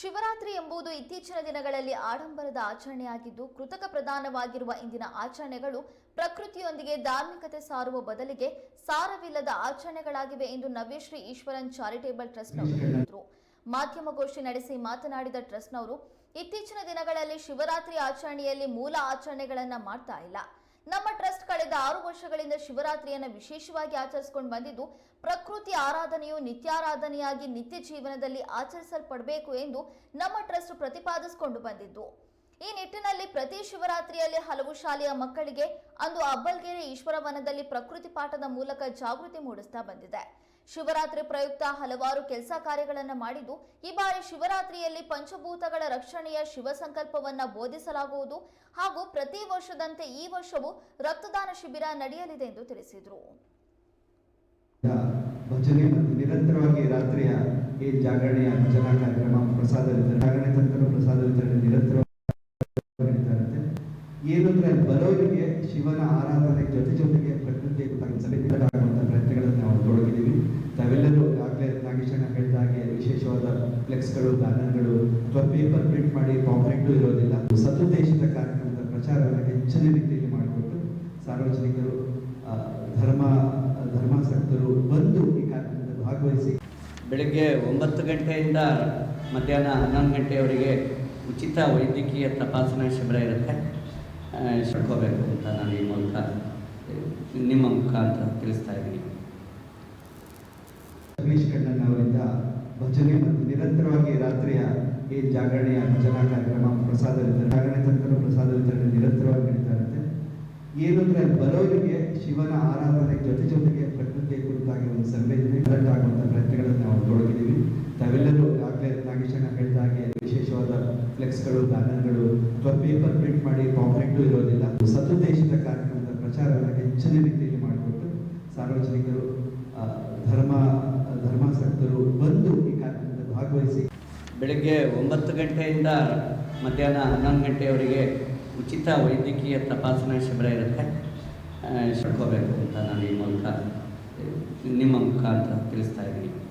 ಶಿವರಾತ್ರಿ ಎಂಬುದು ಇತ್ತೀಚಿನ ದಿನಗಳಲ್ಲಿ ಆಡಂಬರದ ಆಚರಣೆಯಾಗಿದ್ದು, ಕೃತಕ ಪ್ರಧಾನವಾಗಿರುವ ಇಂದಿನ ಆಚರಣೆಗಳು ಪ್ರಕೃತಿಯೊಂದಿಗೆ ಧಾರ್ಮಿಕತೆ ಸಾರುವ ಬದಲಿಗೆ ಸಾರವಿಲ್ಲದ ಆಚರಣೆಗಳಾಗಿವೆ ಎಂದು ನವ್ಯಶ್ರೀ ಈಶ್ವರನ್ ಚಾರಿಟೇಬಲ್ ಟ್ರಸ್ಟ್ನವರು ಹೇಳಿದರು. ಮಾಧ್ಯಮಗೋಷ್ಠಿ ನಡೆಸಿ ಮಾತನಾಡಿದ ಟ್ರಸ್ಟ್ನವರು ಇತ್ತೀಚಿನ ದಿನಗಳಲ್ಲಿ ಶಿವರಾತ್ರಿ ಆಚರಣೆಯಲ್ಲಿ ಮೂಲ ಆಚರಣೆಗಳನ್ನು ಮಾಡ್ತಾ ಇಲ್ಲ. ನಮ್ಮ ಟ್ರಸ್ಟ್ ಕಳೆದ ಆರು ವರ್ಷಗಳಿಂದ ಶಿವರಾತ್ರಿಯನ್ನ ವಿಶೇಷವಾಗಿ ಆಚರಿಸಿಕೊಂಡು ಬಂದಿದ್ದು, ಪ್ರಕೃತಿ ಆರಾಧನೆಯು ನಿತ್ಯಾರಾಧನೆಯಾಗಿ ನಿತ್ಯ ಜೀವನದಲ್ಲಿ ಆಚರಿಸಲ್ಪಡಬೇಕು ಎಂದು ನಮ್ಮ ಟ್ರಸ್ಟ್ ಪ್ರತಿಪಾದಿಸಿಕೊಂಡು ಬಂದಿದ್ದು. ಈ ನಿಟ್ಟಿನಲ್ಲಿ ಪ್ರತಿ ಶಿವರಾತ್ರಿಯಲ್ಲಿ ಹಲವು ಶಾಲೆಯ ಮಕ್ಕಳಿಗೆ ಅಂದು ಅಬ್ಬಲ್ಗೆರೆ ಈಶ್ವರವನದಲ್ಲಿ ಪ್ರಕೃತಿ ಪಾಠದ ಮೂಲಕ ಜಾಗೃತಿ ಮೂಡಿಸ್ತಾ ಬಂದಿದೆ. ಶಿವರಾತ್ರಿ ಪ್ರಯುಕ್ತ ಹಲವಾರು ಕೆಲಸ ಕಾರ್ಯಗಳನ್ನು ಮಾಡಿದ್ದು, ಈ ಬಾರಿ ಶಿವರಾತ್ರಿಯಲ್ಲಿ ಪಂಚಭೂತಗಳ ರಕ್ಷಣೆಯ ಶಿವ ಸಂಕಲ್ಪವನ್ನ ಬೋಧಿಸಲಾಗುವುದು ಹಾಗೂ ಪ್ರತಿ ವರ್ಷದಂತೆ ಈ ವರ್ಷವೂ ರಕ್ತದಾನ ಶಿಬಿರ ನಡೆಯಲಿದೆ ಎಂದು ತಿಳಿಸಿದರು. ಭಜನೆ ಮತ್ತು ನಿರಂತರವಾಗಿ ರಾತ್ರಿಯ ಈ ಜಾಗರಣೆಯ ಭಜನಾ ಕಾರ್ಯಕ್ರಮ ಪ್ರಸಾದ ವಿತರಣೆ ಜಾಗರಣೆ ತನಕ ಪ್ರಸಾದ ವಿತರಣೆ ನಿರಂತರವಾಗಿ ಏನಂದ್ರೆ ಬರೋರಿಗೆ ಶಿವನ ಆರಾಧನೆ ಜೊತೆ ಜೊತೆಗೆ ಪ್ರಕೃತಿಯ ಗೊತ್ತಾಗುವಂಥ ಪ್ರಯತ್ನಗಳನ್ನು ನಾವು ತೊಡಗಿದ್ದೀವಿ ತಾವೆಲ್ಲರೂ ಆಗಲೇ ನಾಗೇಶಣ್ಣ ಹೇಳಿದ ಹಾಗೆ ವಿಶೇಷವಾದ ಫ್ಲೆಕ್ಸ್ಗಳು ಬ್ಯಾನರ್ಗಳು ಅಥವಾ ಪೇಪರ್ ಪ್ರಿಂಟ್ ಮಾಡಿ ಪಾಂಪ್ಲೆಟ್ ಇರೋದಿಲ್ಲ. ಸದುದ್ದೇಶದ ಕಾರ್ಯಕ್ರಮದ ಪ್ರಚಾರವನ್ನು ಹೆಚ್ಚಿನ ರೀತಿಯಲ್ಲಿ ಮಾಡಿಕೊಟ್ಟು ಸಾರ್ವಜನಿಕರು ಧರ್ಮ ಧರ್ಮಾಸಕ್ತರು ಬಂದು ಈ ಕಾರ್ಯಕ್ರಮದಲ್ಲಿ ಭಾಗವಹಿಸಿ. ಬೆಳಗ್ಗೆ ಒಂಬತ್ತು ಗಂಟೆಯಿಂದ ಮಧ್ಯಾಹ್ನ ಹನ್ನೊಂದು ಗಂಟೆಯವರೆಗೆ ಉಚಿತ ವೈದ್ಯಕೀಯ ತಪಾಸಣಾ ಶಿಬಿರ ಇರುತ್ತೆ. ಶಿಕ್ಕೋಬೇಕು ಶಿಡ್ಕೋಬೇಕು ಅಂತ ನಾನು ಈ ಮೂಲಕ ನಿಮ್ಮ ನಿಮ್ಮ ಅಂತ ತಿಳಿಸ್ತಾ ಇದ್ದೀನಿ. ಮತ್ತು ನಿರಂತರವಾಗಿ ರಾತ್ರಿಯ ಈ ಜಾಗರಣೆಯ ಭಜನಾ ಕಾರ್ಯಕ್ರಮ ಪ್ರಸಾದ ವಿತರಣೆ ಜಾಗರಣೆ ತನಕ ಪ್ರಸಾದ ವಿತರಣೆ ನಿರಂತರವಾಗಿ ನಡೀತಾ ಇರುತ್ತೆ. ಏನು ಅಂದ್ರೆ ಬರೋರಿಗೆ ಶಿವನ ಆರಾಧನೆ ಜೊತೆ ಜೊತೆಗೆ ಪ್ರಕೃತಿಯ ಕುರಿತಾಗಿ ಒಂದು ಸಂವೇದನೆ ಕರೆಕ್ಟ್ ಆಗುವಂಥ ಪ್ರಯತ್ನಗಳನ್ನು ನಾವು ತೊಡಗಿದ್ದೀವಿ. ತಾವೆಲ್ಲರೂ ಆಗಲೇ ನಾಗೇಶನ ಹೇಳಿದ ಹಾಗೆ ವಿಶೇಷವಾದ ಫ್ಲೆಕ್ಸ್ಗಳು, ಬ್ಯಾನರ್ಗಳು, ಅಥವಾ ಪೇಪರ್ ಪ್ರಿಂಟ್ ಮಾಡಿ ಪಾಂಪ್ಲೆಟ್ ಇರೋದಿಲ್ಲ. ಸತುದ್ದೇಶದ ಕಾರ್ಯಕ್ರಮದ ಪ್ರಚಾರವನ್ನು ಹೆಚ್ಚಿನ ರೀತಿಯಲ್ಲಿ ಮಾಡಿಕೊಟ್ಟು ಸಾರ್ವಜನಿಕರು ಆ, ಧರ್ಮ ಧರ್ಮಾಸಕ್ತರು ಬಂದು ಈ ಕಾರ್ಯಕ್ರಮದಲ್ಲಿ ಭಾಗವಹಿಸಿ ಬೆಳಗ್ಗೆ ಒಂಬತ್ತು ಗಂಟೆಯಿಂದ ಮಧ್ಯಾಹ್ನ ಹನ್ನೊಂದು ಗಂಟೆಯವರೆಗೆ ಉಚಿತ ವೈದ್ಯಕೀಯ ತಪಾಸಣಾ ಶಿಬಿರ ಇರುತ್ತೆ. ಆ, ಶಿಡ್ಕೋಬೇಕು ಅಂತ ನಾನು ಈ ಮೂಲಕ ನಿಮ್ಮ ಮುಖಾಂತರ ತಿಳಿಸ್ತಾ ಇದ್ದೀನಿ.